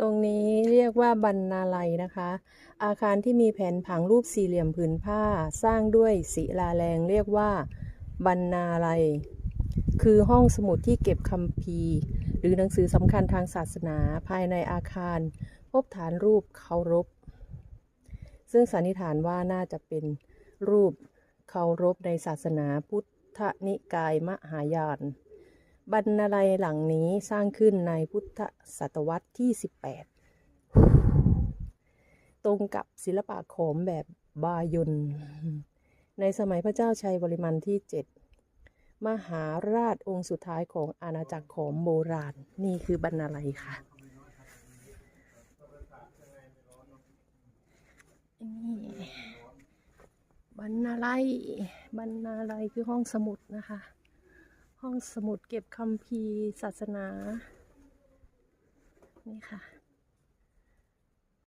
ตรงนี้เรียกว่าบรรณาลัยนะคะ อาคารที่มีแผนผังรูปสี่เหลี่ยมผืนผ้า สร้างด้วยศิลาแรง เรียกว่าบรรณาลัย คือห้องสมุดที่เก็บคัมภีร์ หรือหนังสือสำคัญทางศาสนาภายในอาคาร พบฐานรูปเคารพ ซึ่งสันนิษฐานว่าน่าจะเป็นรูปเคารพในศาสนาพุทธนิกายมหายาน บรรณาลัยหลังนี้สร้างขึ้นในพุทธศตวรรษที่ 18 ตรงกับศิลปะโขมแบบบายนในสมัยพระเจ้าชัยวริมันที่ 7 มหาราชองค์สุดท้ายของอาณาจักรโขมโบราณ นี่คือบรรณาลัยค่ะนี่บรรณาลัยบรรณาลัยคือห้องสมุดนะคะ ห้องสมุดเก็บคัมภีร์ศาสนา นี่ค่ะ